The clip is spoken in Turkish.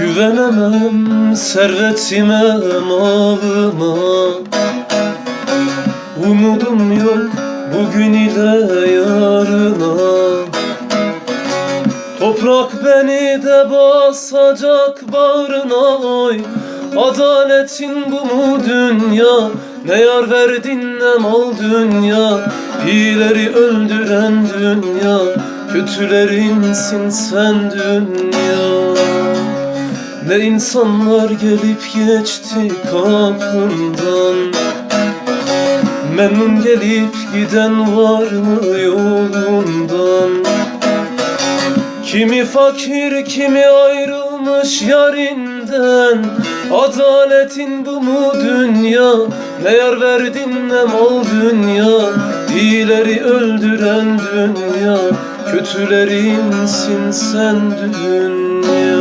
Güvenemem servetime malıma. Umudum yok bugün ile yarına. Toprak beni de basacak bağrına oy. Adaletin bu mu dünya? Ne yar verdin ne mal dünya? İyileri öldüren dünya Kötülerinsin sen dünya Ne insanlar gelip geçti kapından. Memnun gelip giden var mı yolundan? Kimi fakir kimi ayrılmış yarinden. Adaletin bu mu dünya? Ne yar verdin ne mal dünya? İyileri öldüren dünya. Kötülerinsin sen dünya